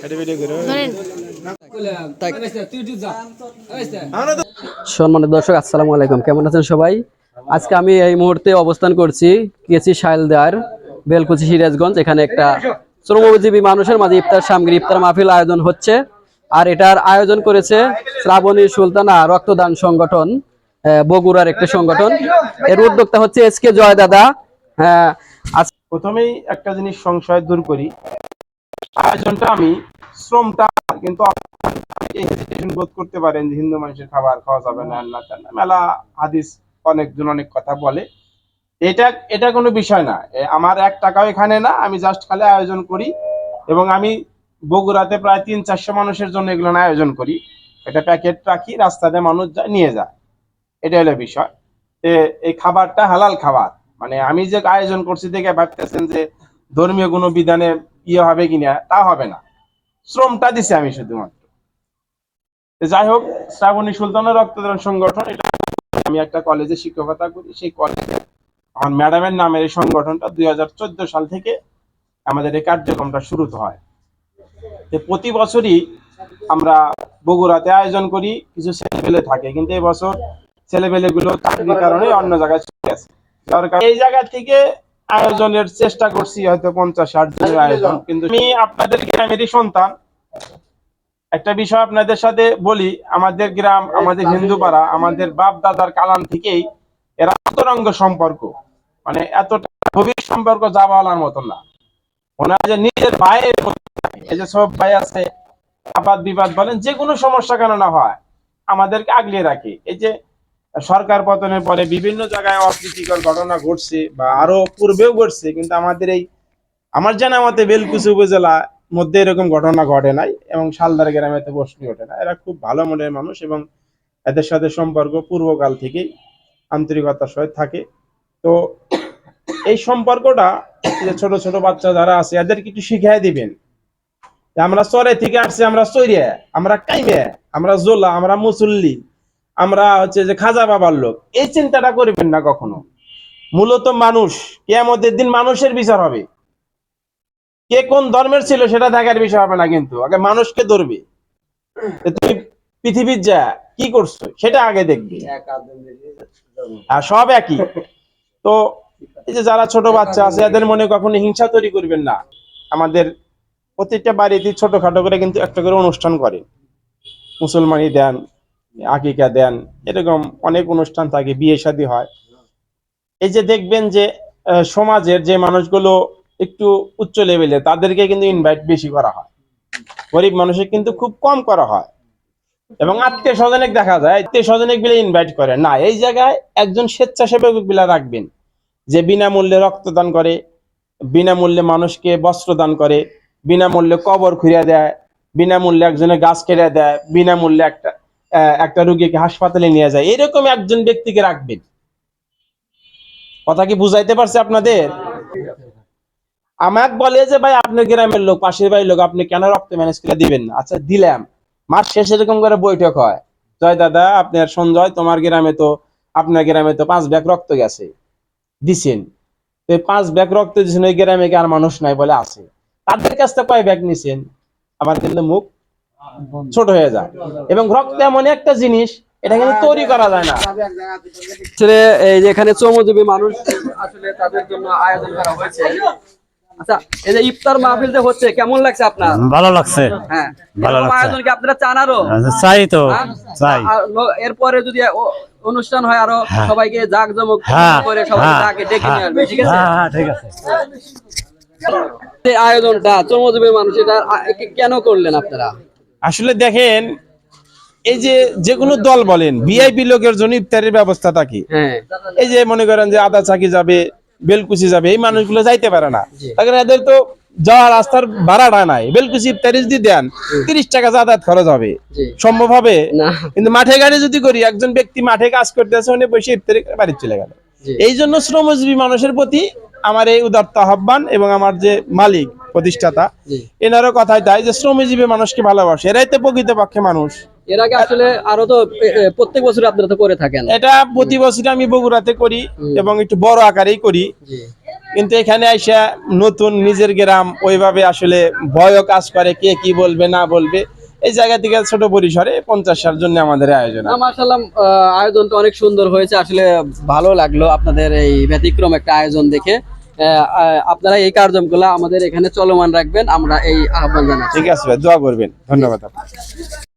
ধরেন সম্মানিত দর্শক, আসসালামু আলাইকুম। কেমন আছেন সবাই? আজকে আমি এই মুহূর্তে অবস্থান করছি কেসি শাইলদার বেলকুচি সিরাজগঞ্জ, এখানে একটা শ্রমজীবী মানুষের মাঝে ইফতার সামগ্রী, ইফতার মাহফিল আয়োজন হচ্ছে। আর এটার আয়োজন করেছে শ্রাবণী সুলতানা রক্তদান সংগঠন বগুড়ার একটা সংগঠন। এর উদ্যোক্তা হচ্ছে এস কে জয় দাদা হ্যাঁ প্রথমেই একটা জিনিস সংশয় দূর করি। আয়োজনটা আমি শ্রমটা, কিন্তু বোধ করতে পারেন যে হিন্দু মানুষের খাবার খাওয়া যাবে না আল্লাহ তাআলা। মেলা হাদিস অনেকজন অনেক কথা বলে। এটা এটা কোনো বিষয় না। আমার এক টাকাও এখানে না, আমি জাস্ট খালি আয়োজন করি এবং আমি বগুড়াতে প্রায় তিন, চারশো মানুষের জন্য এগুলো আয়োজন করি। এটা প্যাকেট রাখি, রাস্তাতে মানুষ নিয়ে যায়। এটা হলো বিষয়। এই খাবারটা হালাল খাবার। মানে আমি যে আয়োজন করছি দেখে ভাবতেছেন যে ধর্মীয় কোনো বিধানে ইয়ে হবে কিনা তা হবে না। শ্রমটা দিছি আমি শুধুমাত্র। যাই হোক, শ্রাবণী সুলতানের রক্তদান সংগঠন, এটা আমি একটা কলেজে শিক্ষকতা করি। সেই কলেজে আমার ম্যাডামের নামের এই সংগঠনটা দুই হাজার চোদ্দ সাল থেকে আমাদের এই কার্যক্রমটা শুরু হয়। প্রতি বছরই আমরা বগুড়াতে আয়োজন করি, কিছু ছেলেপেলে থাকে। কিন্তু এবছর ছেলেপেলে গুলো চাকরির কারণে অন্য জায়গায় চলে গেছে। এই জায়গা থেকে আয়োজনের চেষ্টা করছি হয়তো পঞ্চাশ ষাট জনের আয়োজন। কিন্তু আমি আপনাদের গ্রামেরই সন্তান। একটা বিষয় আপনাদের সাথে বলি আমাদের গ্রাম আমাদের হিন্দু পাড়া আমাদের বাপ দাদার কালাম থেকেই এরা অন্তরঙ্গ সম্পর্ক। মানে এতটা গভীর সম্পর্ক যা বলার মতন না। ওনারা যে নিজের ভাইয়ের এই যে সব ভাই আছে আপাত বিবাদ বলেন যে কোনো সমস্যা কেন না হয় আমাদেরকে আগলিয়ে রাখে। এই যে সরকার পতনের পরে বিভিন্ন জায়গায় অপ্রীতিকর ঘটনা ঘটছে বা আরও পূর্বেও ঘটছে, কিন্তু আমাদের এই, আমার জানা মতে বেলকুচি উপজেলা মধ্যে এরকম ঘটনা ঘটে নাই এবং শালদার গ্রামে তো প্রশ্নই ওঠে না। এরা খুব ভালো মনের মানুষ এবং এদের সাথে সম্পর্ক পূর্বকাল থেকেই আন্তরিকতার সহিত থাকে। তো এই সম্পর্কটা যে ছোট ছোট বাচ্চা যারা আছে, এদেরকে একটু শিখিয়ে দিবেন। আমরা চরে থেকে আসছি, আমরা চৈরিয়া আমরা কাইমে, আমরা জোলা, আমরা মুসল্লি। আমরা হচ্ছে যে খাজা বাবার লোক। এই চিন্তাটা করবেন না কখনো। মূলত মানুষ, কেয়ামতের দিন মানুষের বিচার হবে। কে কোন ধর্মের ছিল সেটা দেখার বিষয় হবে না কিন্তু। আগে মানুষকে ধরবে। তুমি পৃথিবীর যা, কি করছ, সেটা আগে দেখবে। আর সব একই। তো এই যে যারা ছোট বাচ্চা আছে, এদের মনে কখনো হিংসা তৈরি করবেন না। আমাদের প্রত্যেকটা বাড়িতে ছোটখাটো করে কিন্তু একটা করে অনুষ্ঠান করে। মুসলমানি দেন আকিকা দেন, এরকম অনেক অনুষ্ঠান থাকে, বিয়ে শাদী হয়। এই যে দেখবেন যে সমাজের যে মানুষগুলো একটু উচ্চ লেভেলে তাদেরকে কিন্তু ইনভাইট বেশি করা হয়। গরিব মানুষের কিন্তু খুব কম করা হয়। এবং আত্মীয় স্বজনেক দেখা যায়, আত্মীয় স্বজনেক বিলে ইনভাইট করে। না, এই জায়গায় একজন স্বেচ্ছাসেবক বিলা রাখবেন, যে বিনামূল্যে রক্তদান করে, বিনামূল্যে মানুষকে বস্ত্র দান করে, বিনামূল্যে কবর খুঁড়িয়ে দেয়, বিনামূল্যে একজনের গাছ কেটে দেয়, বিনামূল্যে একটা একটা রুগীকে হাসপাতালে নিয়ে যায়। এরকম একজন ব্যক্তিকে রাখবেন। কথা কি বুঝাইতে পারছে আপনাদের? আমাকে বলে যে, ভাই, আপনার গ্রামের লোক, পাশের বাড়ির লোক, আপনি কেন রক্ত ম্যানেজ করে দিবেন আচ্ছা দিলাম। মাস শেষে এরকম করে বৈঠক হয়। জয় দাদা, আপনার সঞ্জয়, তোমার গ্রামে তো, আপনার গ্রামে তো পাঁচ ব্যাগ রক্ত গেছে। দিছেন। তো পাঁচ ব্যাগ রক্ত দিছেন, ওই গ্রামে কি আর মানুষ নাই বলে আছে। তাদের কাছ থেকে কয় ব্যাগ নিছেন? আমার কিন্তু মুখ ছোট হয়ে যায় এবং রক্ত এমন একটা জিনিস এটা কিন্তু তৈরি করা যায় না। আসলে এই যে এখানে শ্রমজীবী মানুষ আসলে তাদের জন্য আয়োজন করা হয়েছে। আচ্ছা এই যে ইফতার মাহফিল যে হচ্ছে কেমন লাগছে আপনার? ভালো লাগছে। হ্যাঁ। ভালো লাগছে। আয়োজন কি আপনারা চান আরও? চাই তো হ্যাঁ? চাই। এরপরে যদি অনুষ্ঠান হয় আরও হ্যাঁ। সবাইকে জাক জমক হ্যাঁ, করে সবাই হ্যাঁ, ডেকে নিয়ে আসবে ঠিক আছে? হ্যাঁ হ্যাঁ ঠিক আছে। এই আয়োজনটা শ্রমজীবী মানুষ এটা কেন করলেন আপনারা? আসলে দেখেন এই যে যে কোনো দল বলেন ভিআইপি লোকের জন্য ইফতারের ব্যবস্থা থাকে। হ্যাঁ। এই যে মনে করেন যে আদা চাকি যাবে বেলকুচি যাবে এই মানুষগুলো যাইতে পারে না। তাকে এদের তো যাওয়া রাস্তার ভাড়াটা নাই। বেলকুচি ইফতারি যদি দেন তিরিশ টাকা যাতায়াত খরচ হবে। সম্ভব হবে? কিন্তু মাঠে গাড়ি যদি করি একজন ব্যক্তি মাঠে কাজ করতে আছে উনি বসে ইফতারি করে বাড়ি চলে গেল। এই জন্য শ্রমজীবী মানুষের প্রতি আমার এই উদার্ত আহ্বান এবং আমার যে মালিক প্রতিষ্ঠাতা এনারও কথাই তাই যে শ্রমজীবী মানুষকে ভালোবাসে। এরাই তো প্রকৃতপক্ষে মানুষ। এর আগে আসলে আরও তো প্রত্যেক বছর আপনারা তো করে থাকেন। এটা প্রতি বছর আমি বগুড়াতে করি এবং একটু বড় আকারেই করি। কিন্তু এখানে আইসা নতুন নিজের গ্রাম ওইভাবে আসলে ভয় কাজ করে কে কি বলবে না বলবে। এই জায়গা থেকে ছোট পরিসরে পঞ্চাশ সাল জন্য আমাদের আয়োজন মার্শাল্লাহ আয়োজনটা অনেক সুন্দর হয়েছে। আসলে ভালো লাগল আপনাদের এই ব্যতিক্রম একটা আয়োজন দেখে। আপনারা এই কার্যক্রমগুলো আমাদের এখানে চলমান রাখবেন আমরা এই আহ্বান জানাচ্ছি। ঠিক আছে ভাই, দোয়া করবেন। ধন্যবাদ।